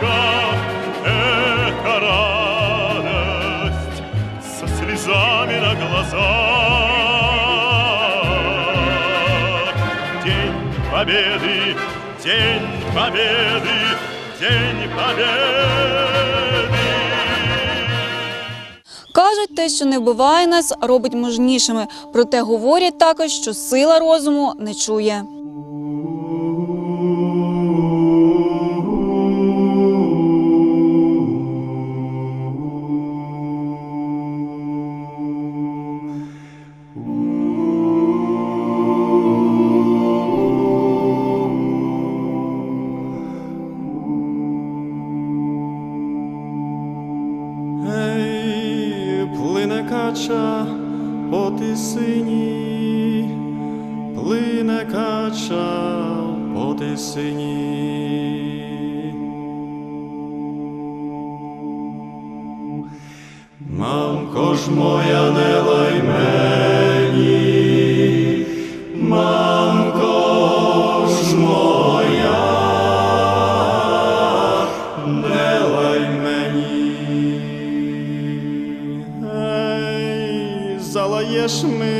Бога — это радость со слезами на глазах. День Победы, День Победы, День Победы. Кажуть, те, що не вбиває нас, робить мужнішими. Проте говорять також, що сила розуму не чує. Krishna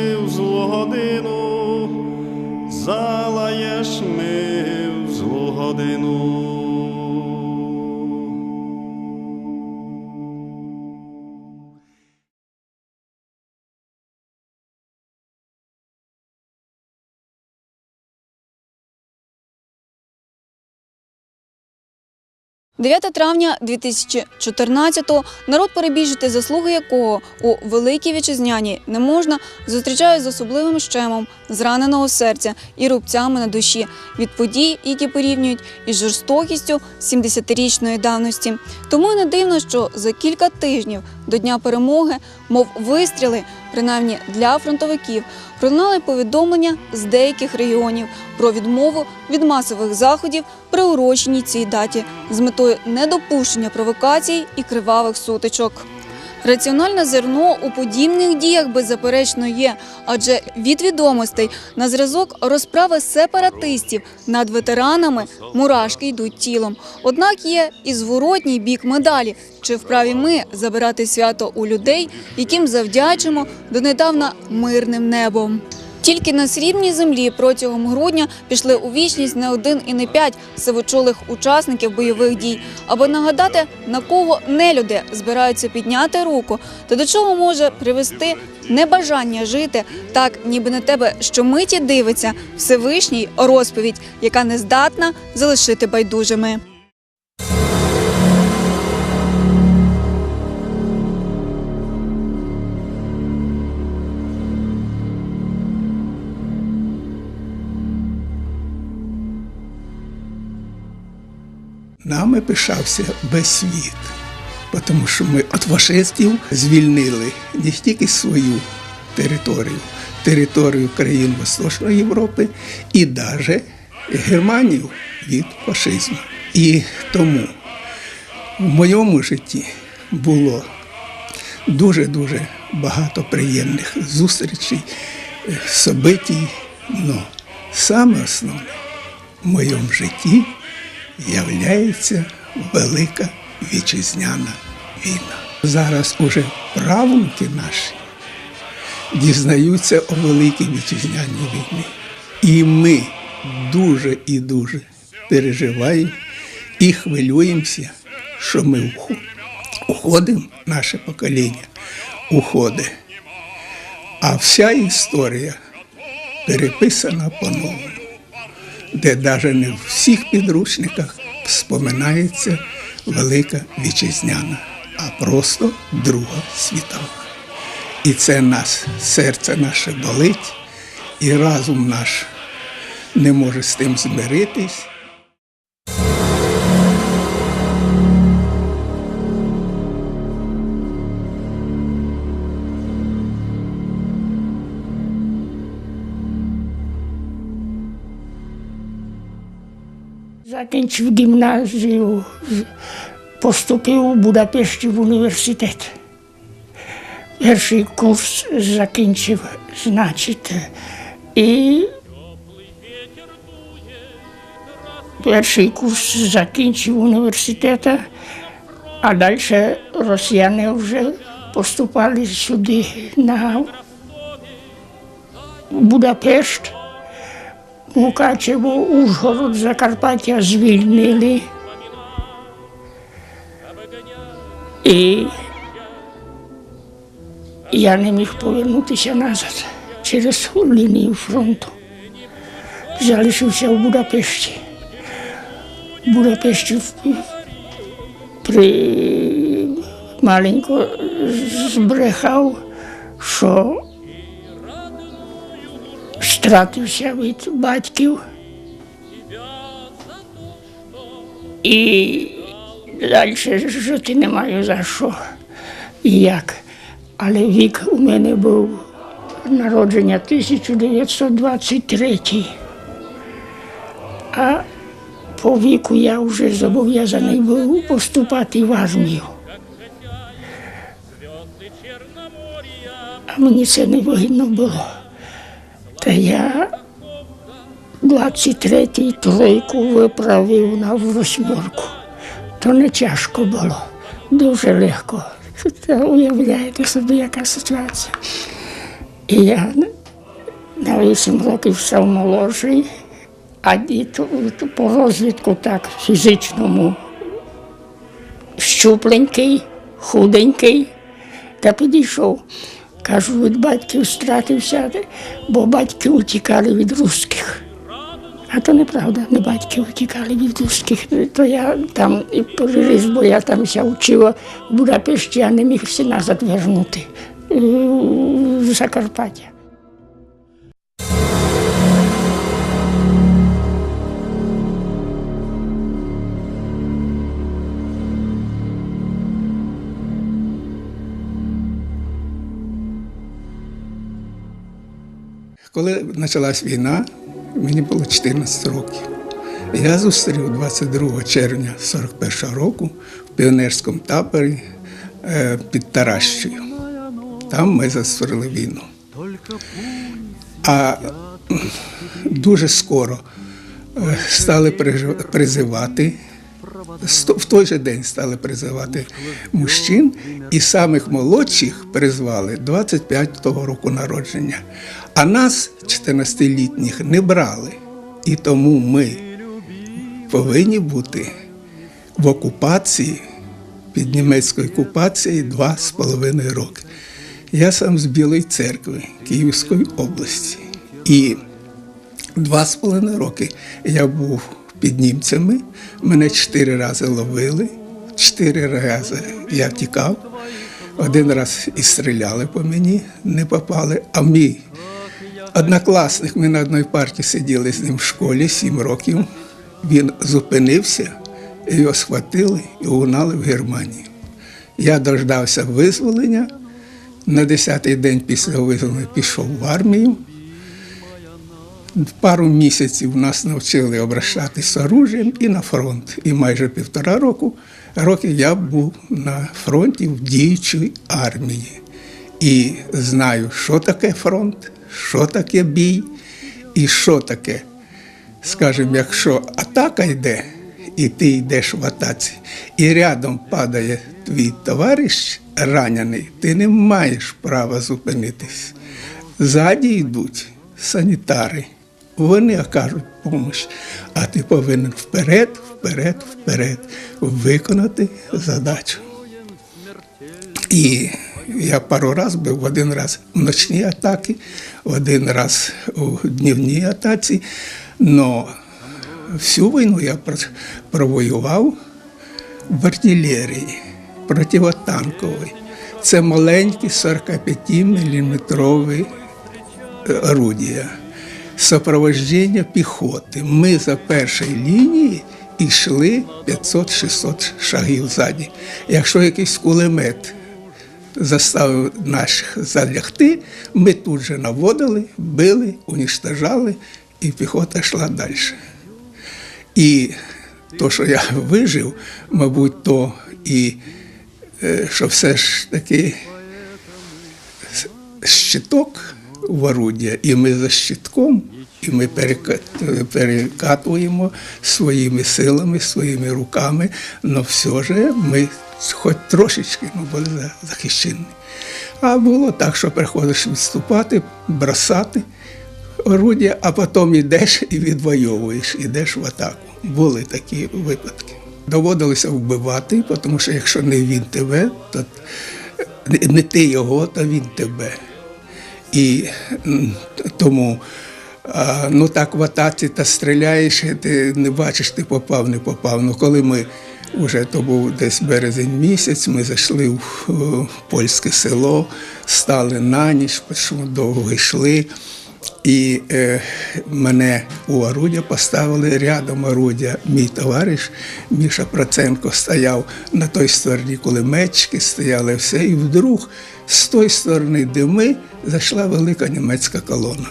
9 травня 2014-го народ перебіжити заслуги якого у великій вітчизняні не можна, зустрічає з особливим щемом зраненого серця і рубцями на душі від подій, які порівнюють із жорстокістю 70-річної давності. Тому не дивно, що за кілька тижнів до дня перемоги, мов вистріли, принаймні для фронтовиків, пролунали повідомлення з деяких регіонів про відмову від масових заходів, приурочені цій даті, з метою недопущення провокацій і кривавих сутичок. Раціональне зерно у подібних діях беззаперечно є, адже від відомостей на зразок розправи сепаратистів над ветеранами мурашки йдуть тілом. Однак є і зворотній бік медалі. Чи вправі ми забирати свято у людей, яким завдячимо донедавна мирним небом? Тільки на срібній землі протягом грудня пішли у вічність не один і не п'ять сивочолих учасників бойових дій, аби нагадати, на кого нелюди збираються підняти руку, та до чого може привести небажання жити, так ніби на тебе щомиті дивиться Всевишній розповідь, яка не здатна залишити байдужими. Нами пишався весь світ, тому що ми від фашистів звільнили не тільки свою територію, територію країн Восточної Європи і навіть Германію від фашизму. І тому в моєму житті було дуже-дуже багато приємних зустрічей, собитій. Но саме основне в моєму житті являється велика вітчизняна війна. Зараз уже правнуки наші дізнаються о великій вітчизняній війні. І ми дуже і дуже переживаємо і хвилюємося, що ми уходимо, наше покоління уходить. А вся історія переписана по-новому де навіть не в всіх підручниках споминається Велика Вітчизняна, а просто Друга світова. І це нас, серце наше болить, і разум наш не може з тим змиритись. Закінчив гімназію, з- поступив у Будапешті в університет. Перший курс закінчив, значить, і перший курс закінчив університету, а далі росіяни вже поступали сюди на Будапешт, Мукачево, Ужгород, Закарпаття звільнили. І я не міг повернутися назад через лінію фронту. Залишився в Будапешті. В Будапешті при маленько збрехав, що стратився від батьків. І далі жити не маю за що і як. Але вік у мене був народження 1923. А по віку я вже зобов'язаний був поступати в армію. А мені це не вигідно було. Я 23-й тройку виправив на восьмерку. То не тяжко було, дуже легко. Та уявляєте собі, яка ситуація. І я на 8 років став молодший, а дід по розвідку так фізичному щупленький, худенький, та підійшов. Кажу, від батьків стратився, бо батьки утікали від русських. А то неправда, не батьки утікали від русських. То я там і переріс, бо я там ся вчила в Будапешті, я не міг всі назад вернути е, в Закарпаття. Коли почалась війна, мені було 14 років. Я зустрів 22 червня 41 року в піонерському таборі е, під Таращею. Там ми застворили війну. А дуже скоро е, стали призивати. В той же день стали призивати мужчин, і самих молодших призвали 25-го року народження. А нас, 14-літніх, не брали. І тому ми повинні бути в окупації, під німецькою окупацією два з половиною роки. Я сам з Білої церкви Київської області. І Два з половиною роки я був під німцями, мене чотири рази ловили, чотири рази я тікав. Один раз і стріляли по мені, не попали. А мій однокласник, ми на одній парті сиділи з ним в школі сім років. Він зупинився, його схватили і угнали в Германію. Я дождався визволення. На 10-й день після визволення пішов в армію. Пару місяців нас навчили обращатися оружієм і на фронт. І майже півтора року років я був на фронті в діючій армії. І знаю, що таке фронт, що таке бій, і що таке, скажімо, якщо атака йде, і ти йдеш в атаці, і рядом падає твій товариш ранений, ти не маєш права зупинитись. Ззаді йдуть санітари. Вони окажуть допомогу, а ти повинен вперед, вперед, вперед виконати задачу. І я пару раз був один раз в ночні атаки, один раз у днівній атаці. Но всю війну я провоював в артилерії противотанковій. Це маленькі 45-мм орудія. Сопровождення піхоти. Ми за першої лінії йшли 500-600 шагів ззаді. Якщо якийсь кулемет заставив наших залягти, ми тут же наводили, били, уніштажали, і піхота йшла далі. І то, що я вижив, мабуть, то і е, що все ж таки щиток в орудія, і ми за щитком, і ми перекатуємо своїми силами, своїми руками, але все ж ми хоч трошечки ну, були захищені. А було так, що приходиш відступати, бросати, орудія, а потім йдеш і відвоюєш, йдеш в атаку. Були такі випадки. Доводилося вбивати, тому що якщо не він тебе, то не ти його, то він тебе. І тому ну так в атаці та стріляєш, і ти не бачиш, ти попав, не попав. Ну коли ми вже то був десь березень місяць, ми зайшли в, польське село, стали на ніч, тому довго йшли. І е, мене у орудя поставили рядом орудя. Мій товариш Міша Проценко стояв на той стороні, кулеметчики стояли все. І вдруг з тої сторони дими зайшла велика німецька колона.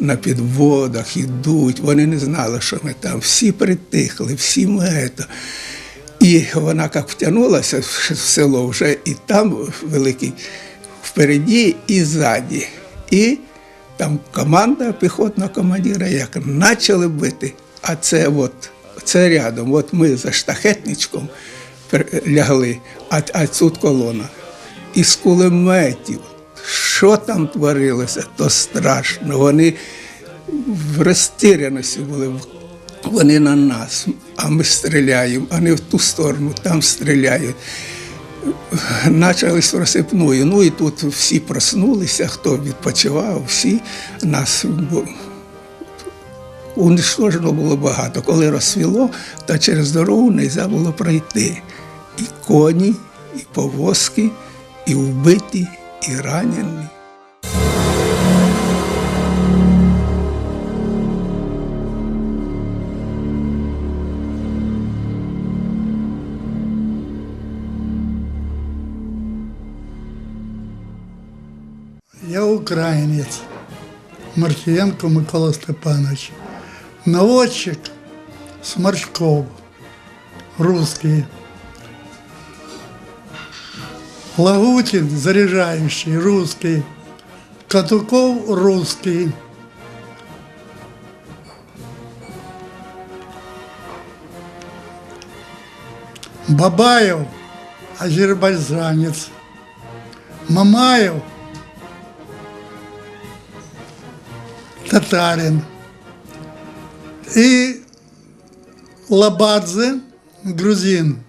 На підводах ідуть, вони не знали, що ми там. Всі притихли, всі ми. І вона як втягнулася в село вже і там великий впереді і ззаді. І там команда піхотного командира, як почали бити, а це от, це рядом. От ми за штахетничком лягли, а, а тут колона. Із кулеметів. Що там творилося, то страшно. Вони в розтіряності були. Вони на нас, а ми стріляємо, а не в ту сторону, там стріляють. Почались розсипною. Ну і тут всі проснулися, хто відпочивав, всі нас уничтожено було багато. Коли розсвіло, то через дорогу не можна було пройти. І коні, і повозки, і вбиті, і ранені. українець, Маркієнко Микола Степанович. Наводчик Сморчков, русский. Лагутин, заряжающий, русский. Катуков, русский. Бабаев, азербайджанец. Мамаев, татарин. И Лабадзе, грузин.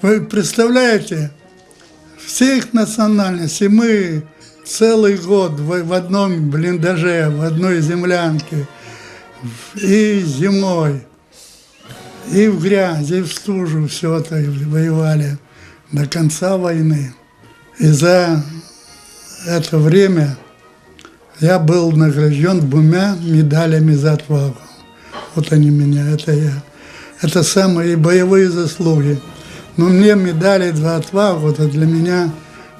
Вы представляете, всех национальностей мы целый год в, одном блиндаже, в одной землянке, и зимой, и в грязь, и в стужу все это воевали до конца войны. И за это время я был награжден двумя медалями за отвагу. Вот они меня, это я. Это самые боевые заслуги. Но мне медали за отвагу, это для меня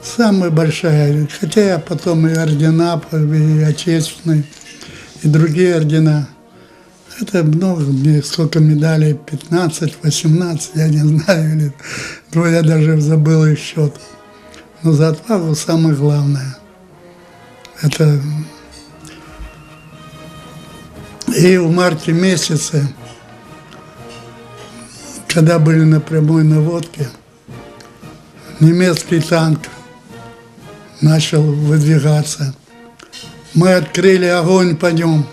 самая большая. Хотя я потом и ордена, и отечественные, и другие ордена. Это много, мне сколько медалей, 15, 18, я не знаю, или, я даже забыл их счет. Но за отвагу самое главное. Это и в марте месяце, когда были на прямой наводке, немецкий танк начал выдвигаться. Мы открыли огонь по нем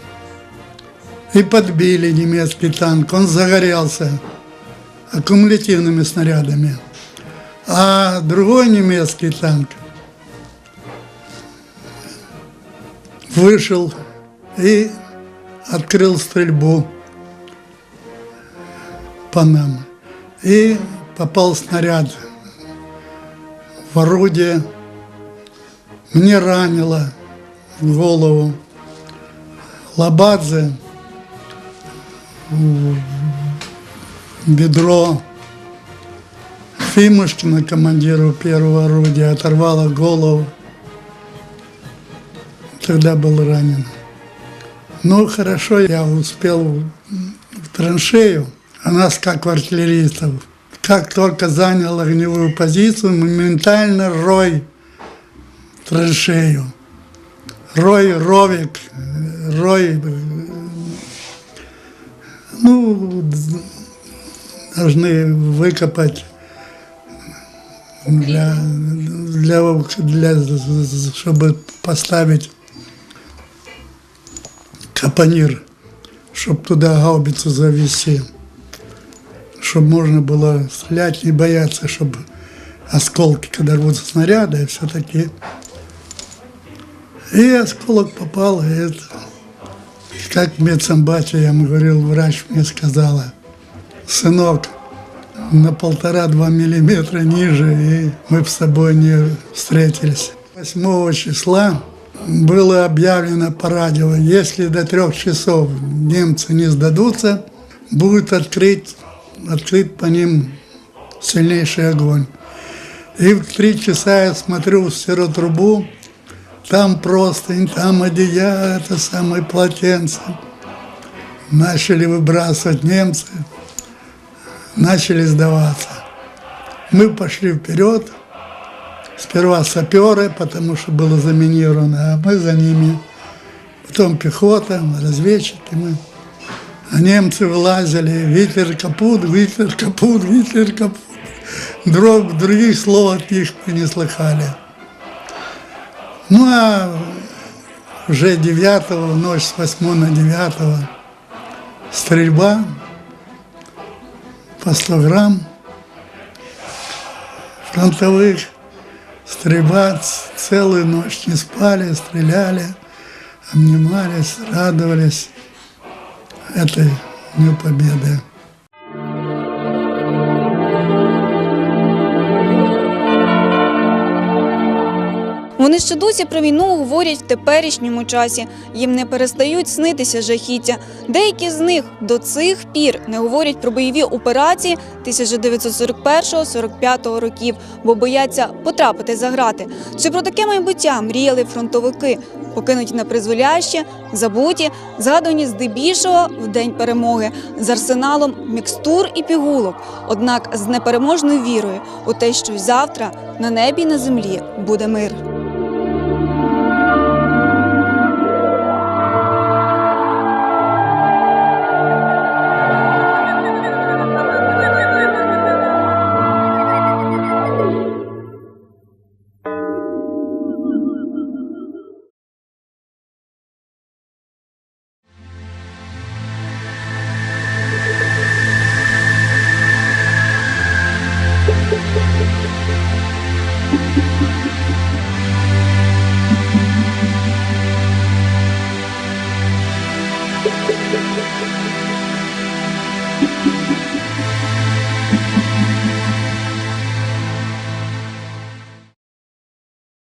и подбили немецкий танк. Он загорелся аккумулятивными снарядами. А другой немецкий танк вышел и открыл стрельбу по нам. И попал снаряд в орудие. Мне ранило в голову. Лабадзе в бедро. Фимушкина, командиру первого орудия, оторвала голову. Тогда был ранен. Ну, хорошо, я успел в траншею. А нас, как в артиллеристов, как только занял огневую позицию, моментально рой траншею. Рой, ровик, рой, ну, должны выкопать для, для, для, чтобы поставить капонир, чтобы туда гаубицу завести, чтобы можно было стрелять, не бояться, чтобы осколки, когда рвутся снаряды, все-таки. И осколок попал, и это, как в медсамбате, я ему говорил, врач мне сказала, сынок, на полтора-два миллиметра ниже, и мы с тобой не встретились. 8 числа было объявлено по радио, если до трех часов немцы не сдадутся, будет открыть, открыт по ним сильнейший огонь. И в три часа я смотрю в сиротрубу, там простынь, там одеяло, это самое полотенце. Начали выбрасывать немцы, начали сдаваться. Мы пошли вперед, сперва саперы, потому что было заминировано, а мы за ними. Потом пехота, разведчики мы. А немцы вылазили, Гитлер капут, Гитлер капут, Гитлер капут. Друг, других слов от них мы не слыхали. Ну а уже 9 ночь с 8 на 9 стрельба по 100 грамм фронтовых, стрельба целую ночь не спали, стреляли, обнимались, радовались этой дню победы. Вони ще досі про війну говорять в теперішньому часі. Їм не перестають снитися жахіття. Деякі з них до цих пір не говорять про бойові операції 1941-45 років, бо бояться потрапити за грати. Чи про таке майбуття мріяли фронтовики, покинуті на призволяще, забуті, згадувані здебільшого в день перемоги з арсеналом мікстур і пігулок, однак з непереможною вірою у те, що завтра на небі і на землі буде мир.